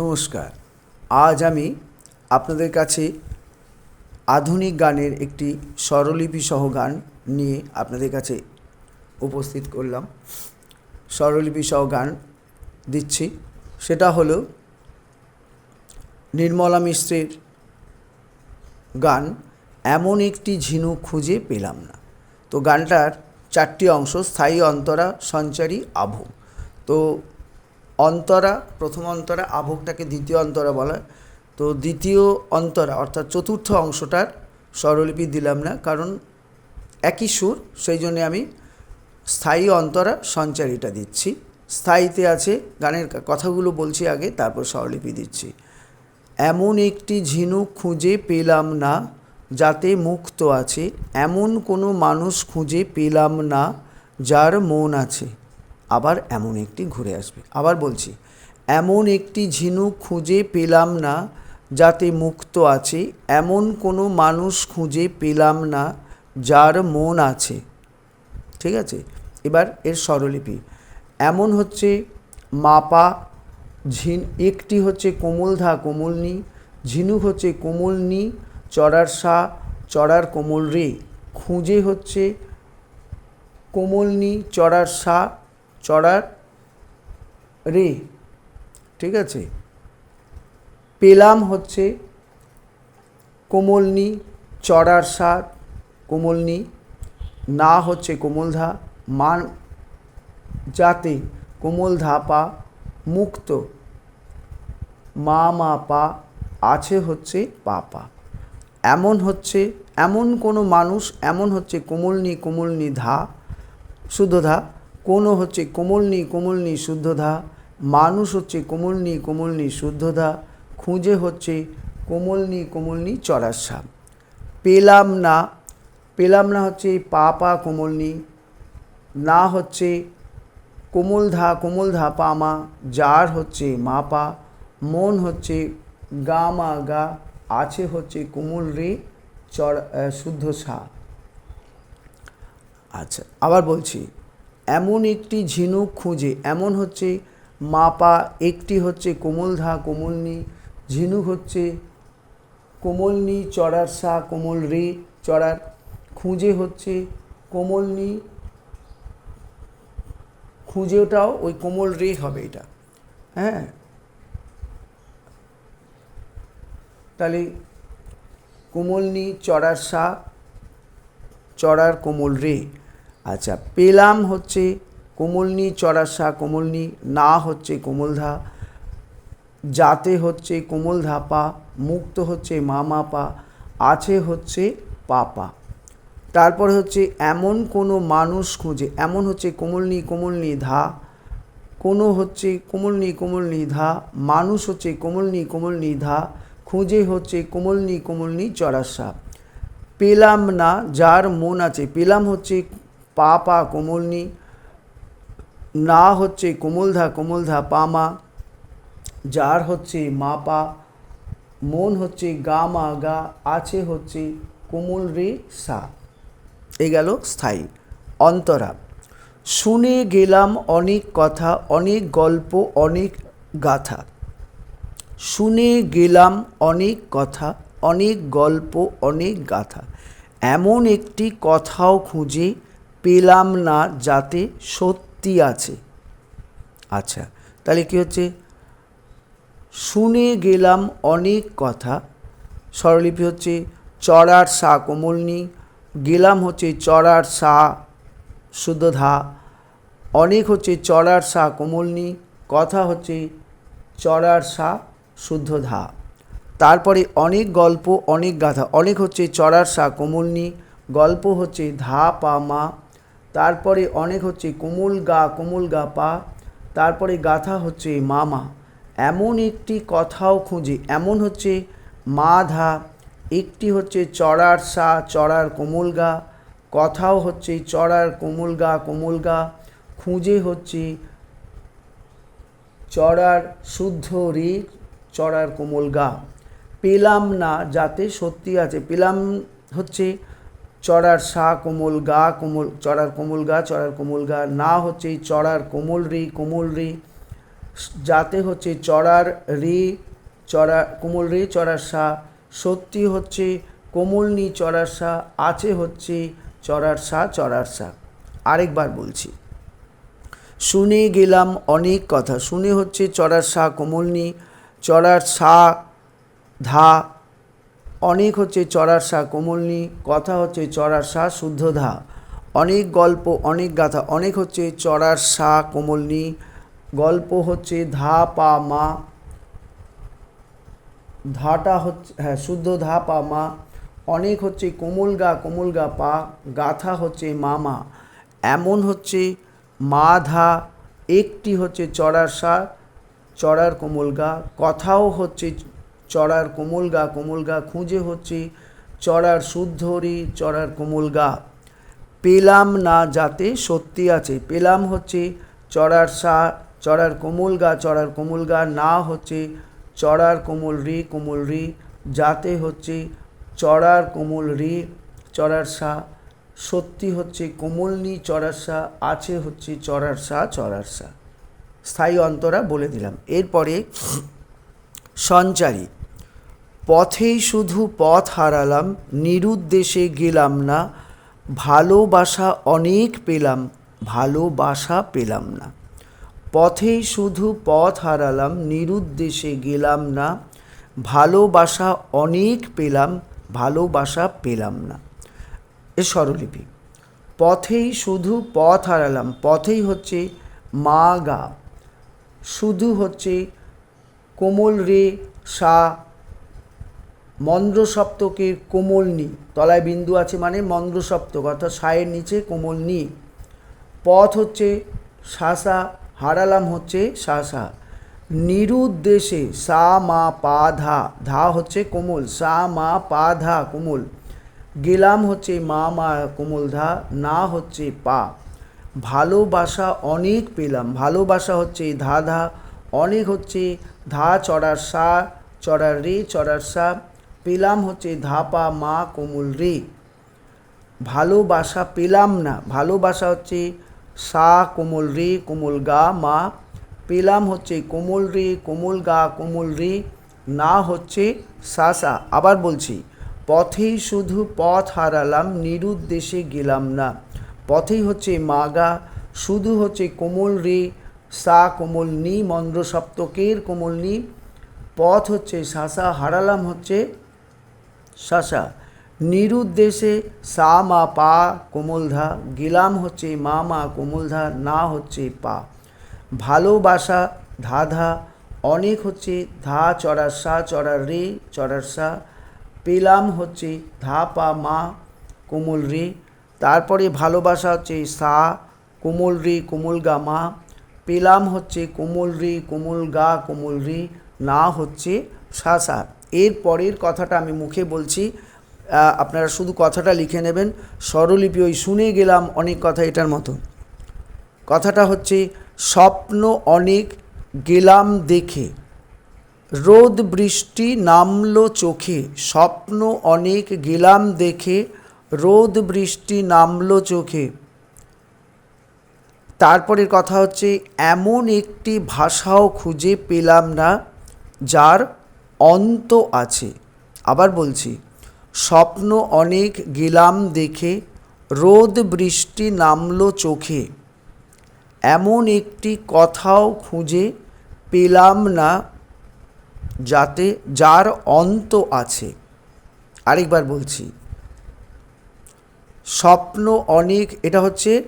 নমস্কার। আজ আমি আপনাদের কাছে আধুনিক গানের একটি স্বরলিপি সহ গান নিয়ে আপনাদের কাছে উপস্থিত করলাম। স্বরলিপি সহ গান দিচ্ছি। সেটা হলো নির্মলা মিশ্রের গান, এমন একটি ঝিনুক খুঁজে পেলাম না। তো গানটার চারটি অংশ, স্থায়ী অন্তরা সঞ্চারী আভোগ তো অন্তরা, প্রথম অন্তরা, আভোগটাকে দ্বিতীয় অন্তরা বলা। হয়। তো দ্বিতীয় অন্তরা, অর্থাৎ চতুর্থ অংশটার স্বরলিপি দিলাম না, কারণ একই সুর, সেই জন্য আমি স্থায়ী অন্তরা সঞ্চারীটা দিচ্ছি। স্থায়ীতে আছে গানের কথাগুলো বলছি আগে, তারপর স্বরলিপি দিচ্ছি। এমন একটি ঝিনুক খুঁজে পেলাম না, যাতে মুক্ত আছে। এমন কোনো মানুষ খুঁজে পেলাম না, যার মন আছে। আবার এমন একটি ঘুরে আসবে। আবার বলছি, এমন একটি ঝিনুক খুঁজে পেলাম না যাতে মুক্ত আছে, এমন কোনো মানুষ খুঁজে পেলাম না যার মন আছে। ঠিক আছে? এবার এর স্বরলিপি। এমন হচ্ছে মাপা ঝিন, একটি হচ্ছে কোমলধা কোমলনি ঝিনুক হচ্ছে কোমলনি, চড়ার সা চড়ার কোমল রে। খুঁজে হচ্ছে কোমলনি, চড়ার সা চড়ার রে, ঠিক আছে? পেলাম হচ্ছে কোমলনি, চড়ার সা কোমলনি, না হচ্ছে কোমলধা, মান যাতে কোমল ধাপা মুক্ত, মা মা পা আছে হচ্ছে পাপা এমন হচ্ছে, এমন কোনো মানুষ, এমন হচ্ছে কোমলনি কোমলনি ধা, শুদ্ধ ধা কোনো হচ্ছে কোমলনি কোমলনি শুদ্ধ ধা মানুষ হচ্ছে কোমলনি কোমলনি শুদ্ধ ধা খুঁজে হচ্ছে কোমলনি কোমলনি চড়ার সাপ পেলাম না পেলাম না হচ্ছে পা পা কোমলনি না হচ্ছে কোমল ধা কোমল ধা পা মা, যার হচ্ছে মা পা। মন হচ্ছে গা মা গা, আছে হচ্ছে কোমল রে চড় শুদ্ধ সা। আচ্ছা আবার বলছি। এমন একটি ঝিনুক খুঁজে, এমন হচ্ছে মাপা, একটি হচ্ছে কোমলধা, কোমলনি, ঝিনুক হচ্ছে কোমলনি চড়ার সা, কোমল রে চড়ার, খুঁজে হচ্ছে কোমলনি খুঁজেটাও ওই কোমল রে হবে এটা হ্যাঁ? তাহলে কোমলনি, চড়ার সা, চড়ার কোমল রে। আচ্ছা পেলাম হচ্ছে কোমলনি চড়ার সা কোমলনি না হচ্ছে কোমলধা। যাতে হচ্ছে কোমল ধাপা মুক্ত হচ্ছে মামা পা আছে হচ্ছে পাপা। তারপরে হচ্ছে এমন কোনো মানুষ খুঁজে, এমন হচ্ছে কোমলনি কোমলনি ধা। কোনো হচ্ছে কোমলনি কোমলনি ধা। মানুষ হচ্ছে কোমলনি কোমলনি ধা। খুঁজে হচ্ছে কোমলনি কোমলনি চড়াসা পেলাম না, যার মন আছে, পেলাম হচ্ছে পা পা কোমলনি, না হচ্ছে কোমলধা কোমলধা পামা, যার হচ্ছে মা পা মন হচ্ছে গা মা গা, আছে হচ্ছে কোমল রে সা। এ গেল স্থায়ী অন্তরা। শুনে গেলাম অনেক কথা, অনেক গল্প, অনেক গাথা। শুনে গেলাম অনেক কথা, অনেক গল্প, অনেক গাথা। এমন একটি কথাও খুঁজে পেলাম না যাতে সত্যি আছে। আচ্ছা তাহলে কি হচ্ছে? শুনে গেলাম অনেক কথা। স্বরলিপি হচ্ছে, চড়ার সা কোমলনি গেলাম হচ্ছে, চড়ার সা শুদ্ধ ধা। অনেক হচ্ছে, চড়ার সা কোমলনি কথা হচ্ছে, চড়ার সা শুদ্ধ ধা। তারপরে অনেক গল্প, অনেক গাথা। অনেক হচ্ছে, চড়ার সা কোমলনি গল্প হচ্ছে, ধা পা মা তারপরে অনেক হচ্ছে কোমল গা কোমল গা পা, তারপরে গাথা হচ্ছে মামা। এমন একটি কথাও খুঁজে, এমন হচ্ছে মা ধা একটি হচ্ছে চড়ার সা, চড়ার কোমল গা, কথাও হচ্ছে চড়ার কোমল গা কোমল গা, খুঁজে হচ্ছে চড়ার শুদ্ধ রে চড়ার কোমল গা। পেলাম না যাতে সত্যি আছে, পেলাম হচ্ছে চড়ার সা কোমল গা কোমল, চড়ার কোমল গা, চড়ার কোমল গা, না হচ্ছে চড়ার কোমল রে কোমল রে, যাতে হচ্ছে চড়ার রে, চড়া, কোমল রে, চড়ার সা, সত্যি হচ্ছে কোমলনি চড়ার সা, আছে হচ্ছে চড়ার সা চড়ার সা। আরেকবার বলছি। শুনে গেলাম অনেক কথা। শুনে হচ্ছে চড়ার সা কোমলনি চড়ার সা, ধা অনেক হচ্ছে চড়ার সা কোমলনি কথা হচ্ছে চড়ার সা শুদ্ধ ধা। অনেক গল্প, অনেক গাথা, অনেক হচ্ছে চড়ার সা কোমলনি গল্প হচ্ছে ধা পা মা। ধাটা হচ্ছে হ্যাঁ শুদ্ধ ধা পা মা। অনেক হচ্ছে কোমল গা কোমল গা পা। গাথা হচ্ছে মামা। এমন হচ্ছে মা ধা। একটি হচ্ছে চড়ার সা চড়ার কোমল গা। কথাও হচ্ছে চড়ার কোমল গা কোমল গা খুঁজে হচ্ছে। চড়ার শুদ্ধরি, চড়ার কোমল গা। পেলাম না যাতে সত্যি আছে। পেলাম হচ্ছে চড়ার সা, চড়ার কোমল গা, চড়ার কোমল গা না হচ্ছে চড়ার কোমল রি কোমল রি। যাতে হচ্ছে চড়ার কোমল রি, চড়ার সা। সত্যি হচ্ছে কোমলনি চড়ার সা। আছে হচ্ছে চড়ার সা চড়ার সা। স্থায়ী অন্তরা বলে দিলাম। এরপরে সঞ্চারী। পথেই শুধু পথ হারালাম, নিরুদ্দেশে গেলাম না। ভালোবাসা অনেক পেলাম, ভালোবাসা পেলাম না। পথেই শুধু পথ হারালাম, নিরুদ্দেশে গেলাম না। ভালোবাসা অনেক পেলাম, ভালোবাসা পেলাম না। এ স্বরলিপি। পথেই শুধু পথ হারালাম, পথেই হচ্ছে মা গা। শুধু হচ্ছে কোমল রে সা মন্দ্র সপ্তকের কোমল নি। তলায় বিন্দু আছে মানে মন্দ্র সপ্তক অর্থাৎ সায়ের নিচে কোমল নি। পথ হচ্ছে শাসা হারালাম হচ্ছে শাসা নিরুদ্দেশে সা, মা, পা, ধা। ধা হচ্ছে কোমল, সা, মা, পা, ধা, কোমল। গেলাম হচ্ছে মা মা, কোমল, ধা। না হচ্ছে পা। ভালোবাসা অনেক পেলাম। ভালোবাসা হচ্ছে ধা ধা। অনেক হচ্ছে ধা, চড়ার সা, চড়ার রে, চড়ার সা। পেলাম হচ্ছে ধাপা, মা, কোমল রে। ভালোবাসা পেলাম না। ভালোবাসা হচ্ছে সা, কোমল রে, কোমল গা, মা। পেলাম হচ্ছে কোমল রে, কোমল গা, কোমল রে, না হচ্ছে সা সা। আবার বলছি, পথেই শুধু পথ হারালাম, নিরুদ্দেশে গেলাম না। পথেই হচ্ছে মাগা শুধু হচ্ছে কোমল রে, সা, কোমল নি মন্দ্র সপ্তকের কোমল নি। পথ হচ্ছে শাসা হারালাম হচ্ছে শাসা নিরুদ্দেশে সা মা পা কোমলধা গেলাম হচ্ছে মা মা কোমলধা না হচ্ছে পা। ভালোবাসা ধাধা অনেক হচ্ছে ধা চড়ার সা চড়ার রে চড়ার সা, পেলাম হচ্ছে ধা পা মা কোমল রে। তারপরে ভালোবাসা হচ্ছে সা কোমল রে কোমল গা মা, পেলাম হচ্ছে কোমল রে কোমল গা কোমল রে, না হচ্ছে সা সা। এর পরের কথাটা আমি মুখে বলছি আপনারা শুধু কথাটা লিখে নেবেন। স্বরলিপি ওই শুনে গেলাম অনেক কথা এটার মতো। কথাটা হচ্ছে, স্বপ্ন অনেক গেলাম দেখে, রোদ বৃষ্টি নামলো চোখে, স্বপ্ন অনেক গেলাম দেখে, রোদ বৃষ্টি নামলো চোখে। তারপরের কথা হচ্ছে, এমন একটি ভাষাও খুঁজে পেলাম না, যার অন্ত আছে। আবার বলছি, স্বপ্ন অনেক গেলাম দেখে, রোদ বৃষ্টি নামলো চোখে। এমন একটি কথাও খুঁজে পেলাম না যাতে যার অন্ত আছে। আরেকবার বলছি, স্বপ্ন অনেক, এটা হচ্ছে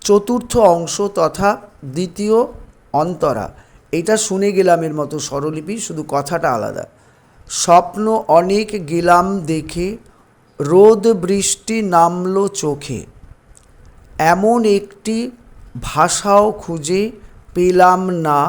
চতুর্থ অংশ তথা দ্বিতীয় অন্তরা। এটা শুনে গেলামের মতো স্বরলিপি, শুধু কথাটা আলাদা। স্বপ্ন অনেক গেলাম দেখে, রোদ বৃষ্টি নামলো চোখে। এমন একটি ভাষাও খুঁজে পেলাম না,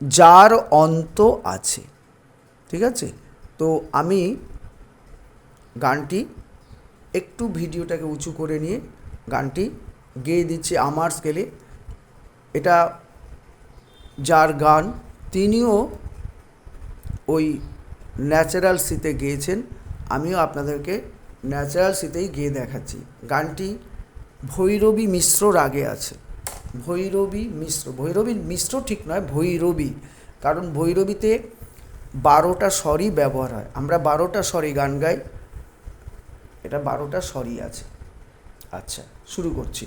যার অন্ত আছে। ঠিক আছে? তো আমি গানটি একটু ভিডিওটাকে উঁচু করে নিয়ে গানটি গেয়ে দিচ্ছি আমার স্কেলে এটা যার গান তিনিও ওই ন্যাচারাল সিতে গেয়েছেন, আমিও আপনাদেরকে ন্যাচারাল সিতেই গেয়ে দেখাচ্ছি। গানটি ভৈরবী মিশ্র রাগে আছে। ভৈরবী মিশ্র ভৈরবী মিশ্র ঠিক নয়, ভৈরবী। কারণ ভৈরবীতে বারোটা স্বরই ব্যবহার হয়। আমরা বারোটা স্বরই গান গাই, এটা বারোটা স্বরই আছে। আচ্ছা শুরু করছি।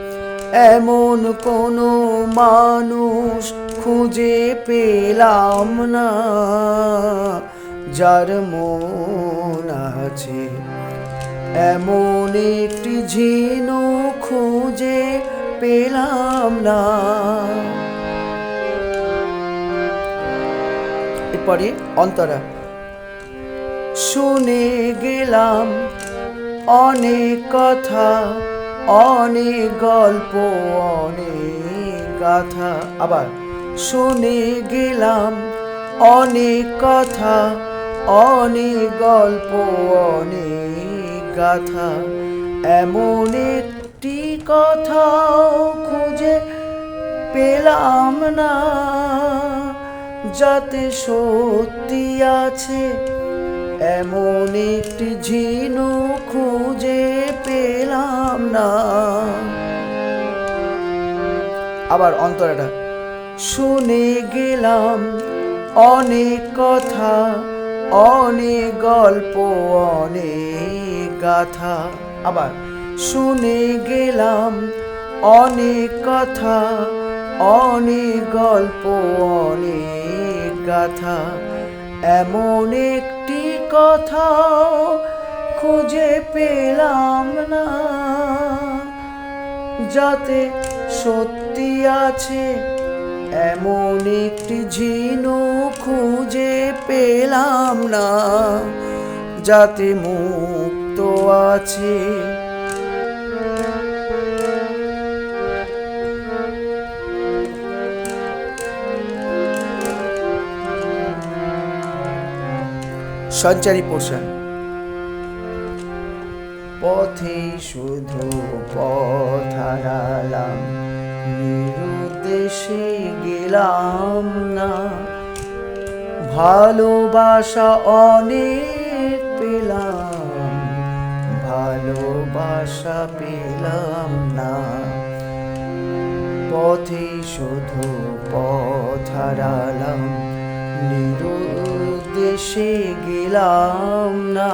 এমন কোনো মানুষ খুঁজে পেলাম না, যার মন আছে। এমন একটি ঝিনু খুঁজে পেলাম না। এরপরে অন্তরা। শুনে গেলাম অনেক কথা অনেক গল্প, অনেক গাথা আবার শুনে গেলাম অনেক কথা, অনেক গল্প, অনেক গাথা। এমন একটি কথাও খুঁজে পেলাম না, যাতে সত্যি আছে এমন একটি ঝিনু খুঁজে পেলাম না। আবার অন্তরাটা শুনে গেলাম অনেক কথা, অনেক গল্প, অনেক গাথা। আবার শুনে গেলাম অনেক কথা, অনেক গল্প, অনেক গাথা। এমন একটি কথাও খুঁজে পেলাম না। যাতে সত্যি আছে, এমন একটি ঝিনু খুঁজে পেলাম না। যাতে মুক্ত আছে সঞ্চারী পোষণ। পথে শুধু পথ হারালাম, নিরুদ্দেশে গেলাম না। ভালোবাসা অনেক পেলাম, ভালোবাসা পেলাম না। পথে শুধু পথ হারালাম নিরুদ্দেশে গেলাম না।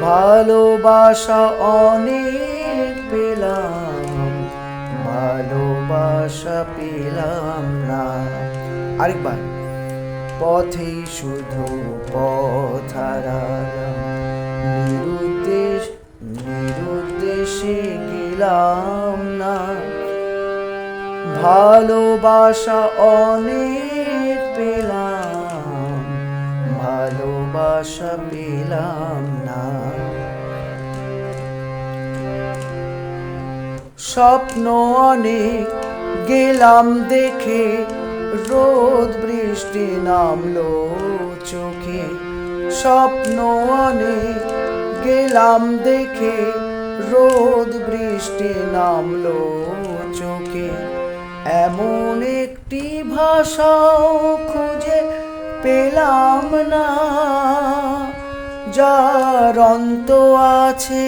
ভালোবাসা অনেক পেলাম, ভালোবাসা পেলাম না। আরেকবার, পথে শুধু পথ নিরুদ্দেশ, নিরুদ্দেশে গেলাম না। ভালোবাসা অনেক ভালোবাসা পেলাম না। স্বপ্ন অনেক গেলাম দেখে, রোদ বৃষ্টি নামলো চোখে। স্বপ্ন অনেক গেলাম দেখে, রোদ বৃষ্টি নামলো চোখে। এমন একটি ভাষাও খুঁজে পেলাম না। যার অন্ত আছে,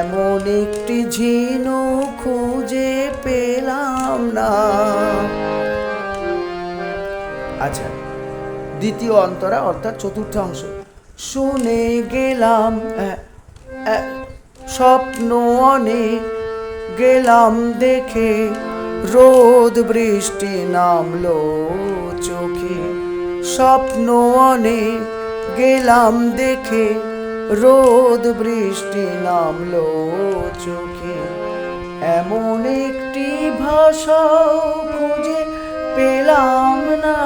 এমন একটি ঝিনু খুঁজে পেলাম না। আচ্ছা দ্বিতীয় অন্তরা অর্থাৎ চতুর্থ অংশ। শুনে গেলাম স্বপ্ন অনেক গেলাম দেখে, রোদ বৃষ্টি নামলো চোখে। স্বপ্ন অনেক গেলাম দেখে, রোদ বৃষ্টি নামলো চোখে। এমন একটি ভাষাও খুঁজে পেলাম না,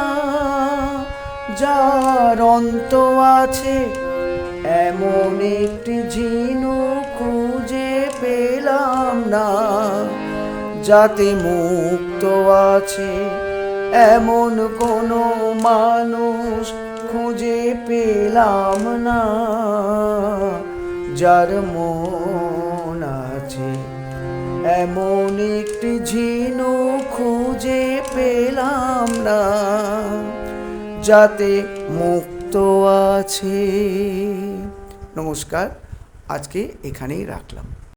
যার অন্ত আছে। এমন একটি ঝিনু খুঁজে পেলাম না, যাতে মুক্ত আছে। এমন কোনো মানুষ খুঁজে পেলাম না, যার মন আছে। এমন একটি ঝিনু খুঁজে পেলাম না, যাতে মুক্ত আছে। নমস্কার, আজকে এখানেই রাখলাম।